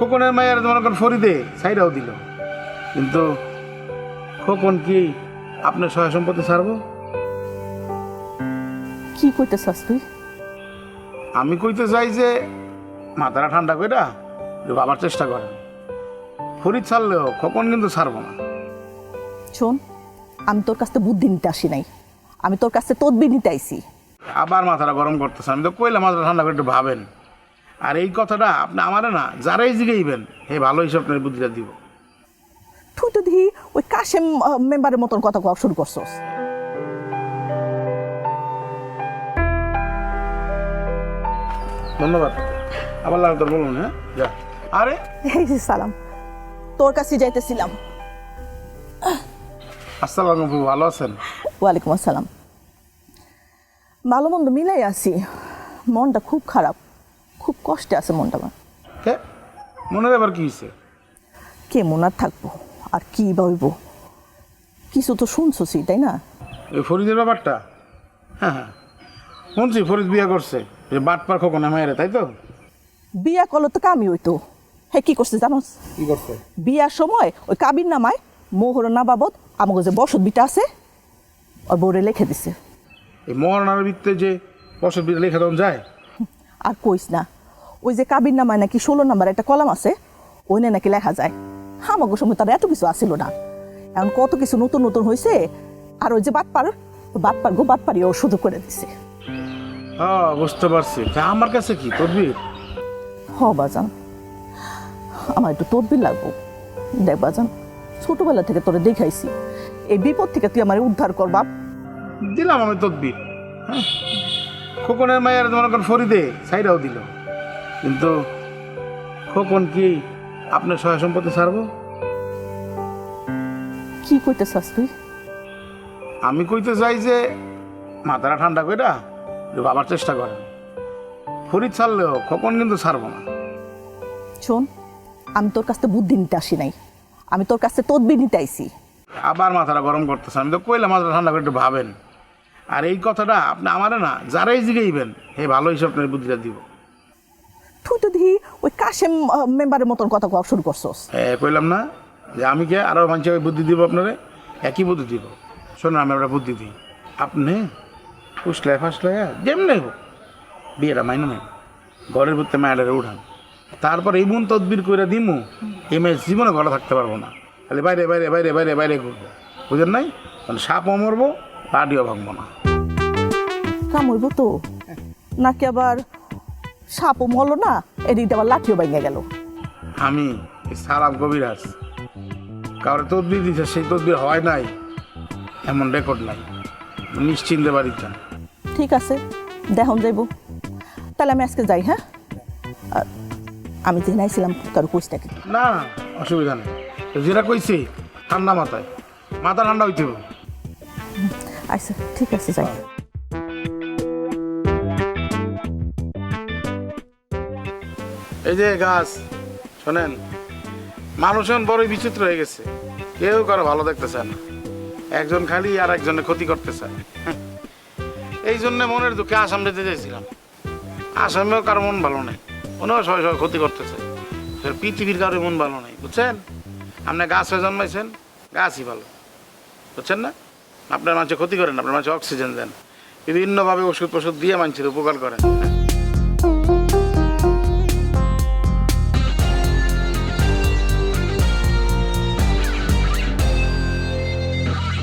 খোকনের মায়ের মনে করেন ফরিদে সাইডাও দিল। কিন্তু খোকন কি আপনার সহায় সম্পত্তি ছাড়বো? কি কইতে চাস তুই? আমি কইতে চাই যে মাথাটা ঠান্ডা কইরা বাবার চেষ্টা করেন। ফরিদ ছাড়লেও খোকন কিন্তু ছাড়বো না। শোন আমি তোর কাছ বুদ্ধি নিতে আসি নাই। আমি তোর কাছে তদবির নিতে আইছি। আবার মাথাটা গরম করতেছে। আমি তো কইলাম মাথাটা ঠান্ডা করে একটু ভাবেন। আর এই কথাটা আপনি আমারে না যারাই জিগাইবেন হে ভালো হিসাব আপনার বুদ্ধিটা দিব। তুই তো দেখি ওই কাশেম মেম্বারের মতন কথা কওয়া শুরু করছস। ধন্যবাদ। আবার লাগে তোর বলুন হ্যাঁ? যা। আরে? এই যে সালাম। তোর কাছে যাইতেছিলাম। আসসালাম আলাইকুম ভালো আছেন? ওয়ালাইকুম আসসালাম। ভালো মন্দ মিলাই আছি। মনটা খুব খারাপ। খুব কষ্টে আছে মনটা আমার। কে? মনের এবার কি হয়েছে কেমন আর থাকব? আর কি বলব কিছু তো শুনছসই তাই না? ওই ফরিদের ব্যাপারটা? হ্যাঁ হ্যাঁ। শুনছি ফরিদ বিয়ে করছে। যে বাটপার খোকন মায়ের তাই তো? বিয়া কল তো কামি হইতো। হ্যাঁ কি করছে জানোস কি করছে? বিয়ার সময় ওই কাবির নামায় মোহর না বাবদ আমাকে যে বসত বিটা আছে ওর বউরে লিখে দিছে। এই মহারণার ভিত্তে যে বছর বিয়ে লেখা দেওয়া যায়? আর কইস না ওই যে কাবির নামায় নাকি ষোলো নাম্বার একটা কলাম আছে ওইনে নাকি লেখা যায়। আমাকে সময় তার এত কিছু আসিল না। এখন কত কিছু নতুন নতুন হয়েছে আর ওই যে বাটপার বাটপার গো বাটপারি ও শুধু করে দিছে। হ্যাঁ বুঝতে পারছি। আমার কাছে কি তদবির? হ বাজান। আমার একটু তদবির লাগবো। দেখ বাজান ছোটবেলা থেকে তোরে দেখাইছি। এই বিপদ থেকে তুই আমার উদ্ধার কর বাপ। দিলাম আমি তদবির। হ্যাঁ। খোকনের মায়ের মনে করেন ফরিদে সাইডাও দিল। কিন্তু খোকন কি আপনার সহায় সম্পত্তি ছাড়বো? কি কইতে চাস তুই? আমি কইতে চাই যে মাথাটা ঠান্ডা কইরা যে বাবার চেষ্টা করেন। ফরিদ ছাড়লেও খোকন কিন্তু ছাড়বো না। শোন আমি তোর কাছ থেকে বুদ্ধি নিতে আসি নাই। আমি তোর কাছে তদবির নিতে আইছি। আবার মাথাটা গরম করতেছে। আমি তো কইলাম মাথাটা ঠান্ডা করে একটু ভাবেন। আর এই কথাটা আপনি আমারে না যারাই জিগাইবেন হে ভালো হিসাব আপনার বুদ্ধিটা দিব। তুই তো দেখি ওই কাশেম মেম্বারের মতন কথা কওয়া শুরু করছস। হ্যাঁ কইলাম না যে আমি কে আরও মানুষের বুদ্ধি দিব আপনারে? একই বুদ্ধি দিব। শোনো আমি একটা বুদ্ধি দিই। আপনি ফুসলায় ফাসলায় যেমনি হোক বিয়েটা মাইনে নেই ঘরের ভিতরে মায়ের উঠান। তারপর এই মন তদবির করে দিমু এই মেয়ে জীবনে ঘরে থাকতে পারব না। খালি বাইরে বাইরে বাইরে বাইরে বাইরে ঘুরবো। বুঝেন নাই? মানে সাপও মরবো লাডিও ভাঙবো না। কামড়ব তো। নাকি আবার সাপও মরলো না এদিকে আবার লাঠিও ভেঙে গেল। আমি এই সালাম কবিরাজ কারও তদবির দিছে সেই তদবির হয় নাই এমন রেকর্ড নাই নিশ্চিন্তে বাড়ি যান। ঠিক আছে দেখুন যাইব। তাহলে আমি আজকে যাই হ্যাঁ? আমি যে নাইছিলাম কোচটাকে না না অসুবিধা নেই। যেটা কইছি ঠান্ডা মাথায়। মাথা ঠান্ডা হইতে আচ্ছা ঠিক আছে যাই। এই যে গাছ, শোনেন, মানুষ এখন বড়ই বিচিত্র হয়ে গেছে। কেউ কারও ভালো দেখতে চায় না। একজন খালি আর একজনের ক্ষতি করতে চায়। এই জন্য মনের দুঃখে আসাম যেতে চাইছিলাম। আসামেও কারও মন ভালো নেই। ওনাও সবাই সবাই ক্ষতি করতেছে পৃথিবীর কারও মন ভালো নেই। বুঝছেন? আপনি গাছ হয়ে জন্মাইছেন, গাছই ভালো। বুঝছেন না? আপনার মানুষের ক্ষতি করেন আপনার মানুষের অক্সিজেন দেন। বিভিন্নভাবে ওষুধ ফষুধ দিয়ে মানুষের উপকার করেন।